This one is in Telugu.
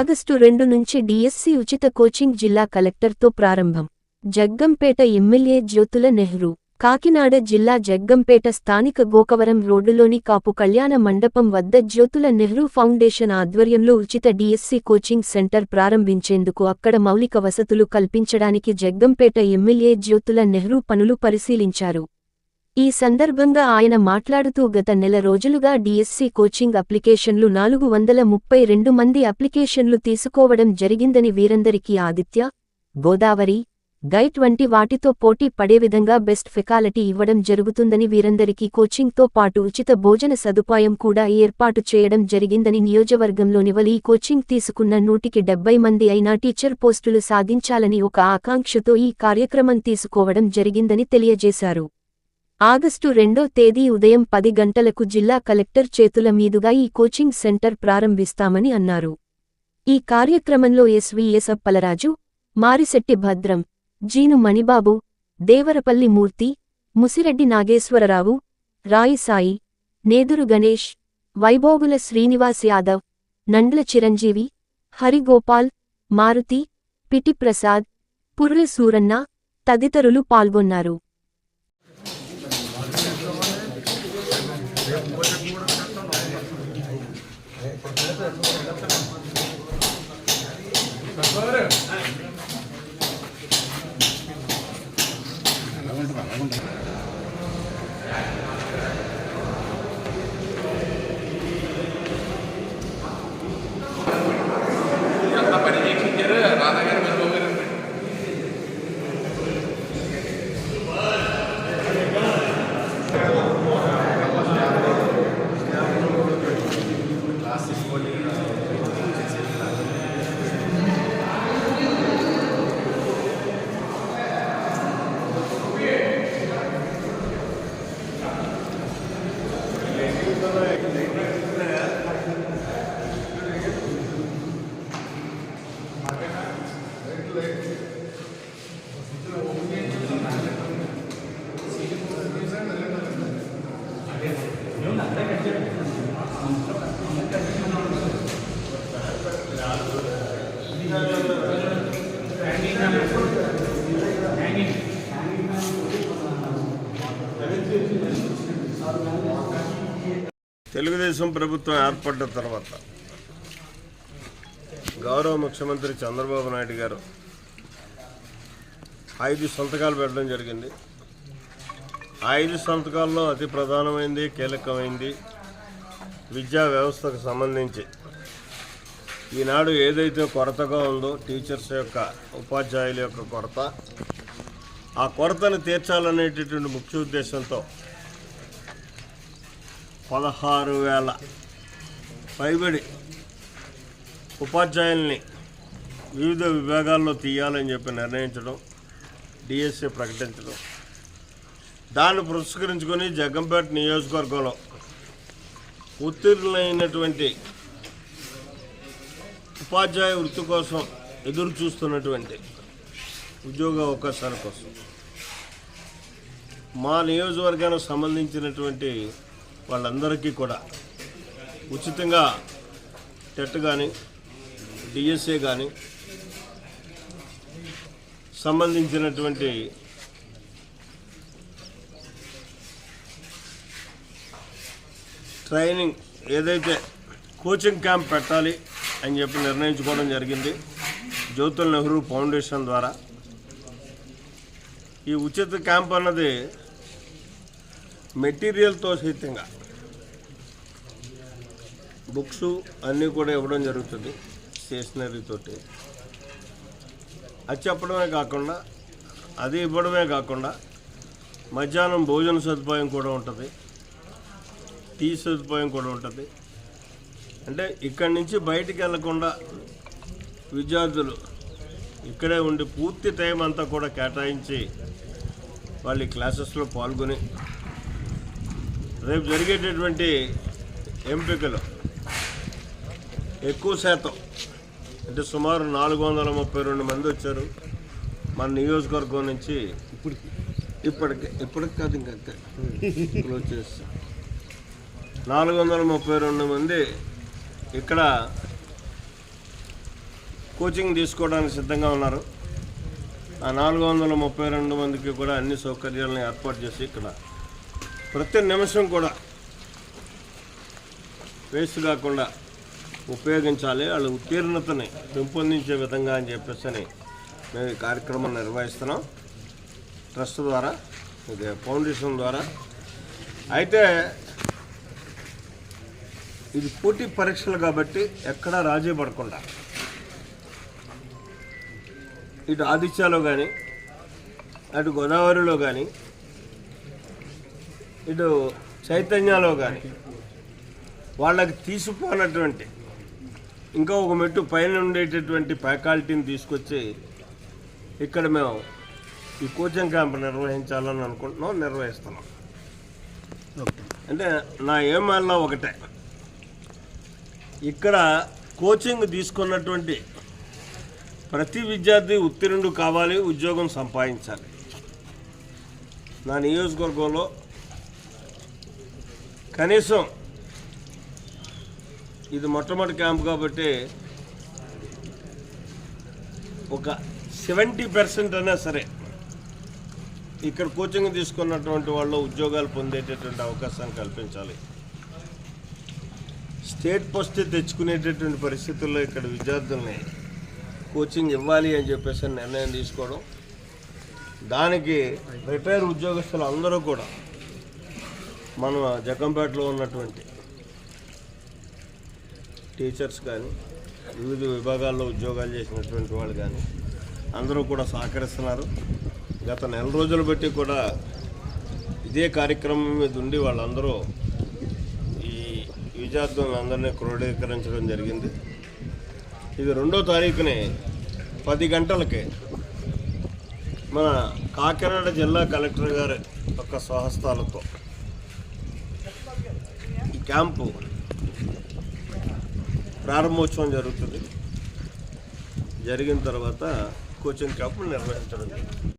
ఆగస్టు రెండు నుంచి డిఎస్సి ఉచిత కోచింగ్ జిల్లా కలెక్టర్తో ప్రారంభం. జగ్గంపేట ఎమ్మెల్యే జ్యోతుల నెహ్రూ కాకినాడ జిల్లా జగ్గంపేట స్థానిక గోకవరం రోడ్డులోని కాపు కళ్యాణ మండపం వద్ద జ్యోతుల నెహ్రూ ఫౌండేషన్ ఆధ్వర్యంలో ఉచిత డిఎస్సి కోచింగ్ సెంటర్ ప్రారంభించేందుకు అక్కడ మౌలిక వసతులు కల్పించడానికి జగ్గంపేట ఎమ్మెల్యే జ్యోతుల నెహ్రూ పనులు పరిశీలించారు. ఈ సందర్భంగా ఆయన మాట్లాడుతూ గత నెల రోజులుగా డిఎస్సీ కోచింగ్ అప్లికేషన్లు నాలుగు వందల ముప్పై రెండు మంది అప్లికేషన్లు తీసుకోవడం జరిగిందని వీరందరికీ ఆదిత్య గోదావరి గైట్ వంటి వాటితో పోటీ పడే విధంగా బెస్ట్ ఫెకాలిటీ ఇవ్వడం జరుగుతుందని వీరందరికీ కోచింగ్తో పాటు ఉచిత భోజన సదుపాయం కూడా ఏర్పాటు చేయడం జరిగిందని నియోజకవర్గంలోని వలి కోచింగ్ తీసుకున్న నూటికి డెబ్బై మంది అయినా టీచర్ పోస్టులు సాధించాలని ఒక ఆకాంక్షతో ఈ కార్యక్రమం తీసుకోవడం జరిగిందని తెలియజేశారు. ఆగస్టు రెండో తేదీ ఉదయం పది గంటలకు జిల్లా కలెక్టర్ చేతుల మీదుగా ఈ కోచింగ్ సెంటర్ ప్రారంభిస్తామని అన్నారు. ఈ కార్యక్రమంలో ఎస్వీఎస్ అప్పలరాజు మారిశెట్టి భద్రం జీను మణిబాబు దేవరపల్లి మూర్తి ముసిరెడ్డి నాగేశ్వరరావు రాయిసాయి నేదురు గణేష్ వైభోగుల శ్రీనివాస్ యాదవ్ నండ్ల చిరంజీవి హరిగోపాల్ మారుతి పిటిప్రసాద్ పుర్రె సూరన్న తదితరులు పాల్గొన్నారు. Валерия. తెలుగుదేశం ప్రభుత్వం ఏర్పడ్డ తర్వాత గౌరవ ముఖ్యమంత్రి చంద్రబాబు నాయుడు గారు ఐదు సంతకాలు పెట్టడం జరిగింది. ఐదు సంతకాల్లో అతి ప్రధానమైంది కీలకమైంది విద్యా వ్యవస్థకు సంబంధించి. ఈనాడు ఏదైతే కొరతగా ఉందో టీచర్స్ యొక్క ఉపాధ్యాయుల యొక్క కొరత ఆ కొరతను తీర్చాలనేటటువంటి ముఖ్య ఉద్దేశంతో పదహారు వేల పైబడి ఉపాధ్యాయుల్ని వివిధ విభాగాల్లో తీయాలని చెప్పి నిర్ణయించడం డిఎస్ఏ ప్రకటించడం. దాన్ని పురస్కరించుకొని జగ్గంపేట నియోజకవర్గంలో ఉత్తీర్ణులైనటువంటి ఉపాధ్యాయ వృత్తి కోసం ఎదురు చూస్తున్నటువంటి ఉద్యోగ అవకాశాల కోసం. మా నియోజకవర్గానికి సంబంధించినటువంటి వాళ్ళందరికీ కూడా ఉచితంగా టెట్ కానీ డిఎస్ఏ కానీ సంబంధించినటువంటి ట్రైనింగ్ ఏదైతే కోచింగ్ క్యాంప్ పెట్టాలి అని చెప్పి నిర్ణయించుకోవడం జరిగింది. జ్యోతుల నెహ్రూ ఫౌండేషన్ ద్వారా. ఈ ఉచిత క్యాంప్ అన్నది మెటీరియల్తో సహితంగా బుక్స్ అన్నీ కూడా ఇవ్వడం జరుగుతుంది స్టేషనరీతో అది చెప్పడమే కాకుండా అది ఇవ్వడమే కాకుండా మధ్యాహ్నం భోజన సదుపాయం కూడా ఉంటుంది టీ సదుపాయం కూడా ఉంటుంది. అంటే ఇక్కడి నుంచి బయటికి వెళ్ళకుండా విద్యార్థులు ఇక్కడే ఉండి పూర్తి టైం అంతా కూడా కేటాయించి వాళ్ళ క్లాసెస్లో పాల్గొని రేపు జరిగేటటువంటి ఎంపికలు ఎక్కువ శాతం అంటే సుమారు నాలుగు వందల ముప్పై రెండు మంది వచ్చారు. మన నియోజకవర్గం నుంచి ఇప్పటికి ఇప్పటికి ఇప్పటికి కాదు ఇంకా క్లోజ్ చేస్తాం. నాలుగు వందల ముప్పై రెండు మంది ఇక్కడ కోచింగ్ తీసుకోవడానికి సిద్ధంగా ఉన్నారు. ఆ నాలుగు వందల ముప్పై రెండు మందికి కూడా అన్ని సౌకర్యాలను ఏర్పాటు చేసి ఇక్కడ ప్రతి నిమిషం కూడా వేస్ట్ కాకుండా ఉపయోగించాలి. వాళ్ళ ఉత్తీర్ణతని పెంపొందించే విధంగా అని చెప్పేసి అని మేము ఈ కార్యక్రమం నిర్వహిస్తున్నాం. ట్రస్ట్ ద్వారా ఇది ఫౌండేషన్ ద్వారా. అయితే ఇది పోటీ పరీక్షలు కాబట్టి ఎక్కడా రాజీ పడకుండా. ఇటు ఆదిత్యాలో కానీ అటు గోదావరిలో కానీ ఇటు చైతన్యలో కానీ వాళ్ళకి తీసిపోనటువంటి ఇంకా ఒక మెట్టు పైన ఉండేటటువంటి ఫ్యాకల్టీని తీసుకొచ్చి ఇక్కడ మేము ఈ కోచింగ్ క్యాంప్ నిర్వహించాలని అనుకుంటున్నాం నిర్వహిస్తున్నాం. అంటే నా ఏమల్లా ఒకటే. ఇక్కడ కోచింగ్ తీసుకున్నటువంటి ప్రతి విద్యార్థి ఉత్తీర్ణుడు కావాలి ఉద్యోగం సంపాదించాలి. నా నియోజకవర్గంలో కనీసం ఇది మొట్టమొదటి క్యాంప్ కాబట్టి ఒక సెవెంటీ పర్సెంట్ అయినా సరే ఇక్కడ కోచింగ్ తీసుకున్నటువంటి వాళ్ళు ఉద్యోగాలు పొందేటటువంటి అవకాశాన్ని కల్పించాలి. స్టేట్ పోస్ట్ తెచ్చుకునేటటువంటి పరిస్థితుల్లో ఇక్కడ విద్యార్థుల్ని కోచింగ్ ఇవ్వాలి అని చెప్పేసి నిర్ణయం తీసుకోవడం. దానికి రిటైర్ ఉద్యోగస్తులు అందరూ కూడా మన జగంపేటలో ఉన్నటువంటి టీచర్స్ కానీ వివిధ విభాగాల్లో ఉద్యోగాలు చేసినటువంటి వాళ్ళు కానీ అందరూ కూడా సహకరిస్తున్నారు. గత నెల రోజులు బట్టి కూడా ఇదే కార్యక్రమం మీద ఉండి వాళ్ళందరూ ఈ విద్యార్థులందరినీ క్రోడీకరించడం జరిగింది. ఇది రెండో తారీఖుని పది గంటలకి మన కాకినాడ జిల్లా కలెక్టర్ గారి యొక్క స్వహస్తాలతో క్యాంపు ప్రారంభోత్సవం జరుగుతుంది. జరిగిన తర్వాత కోచింగ్ క్యాంపు నిర్వహించడం జరుగుతుంది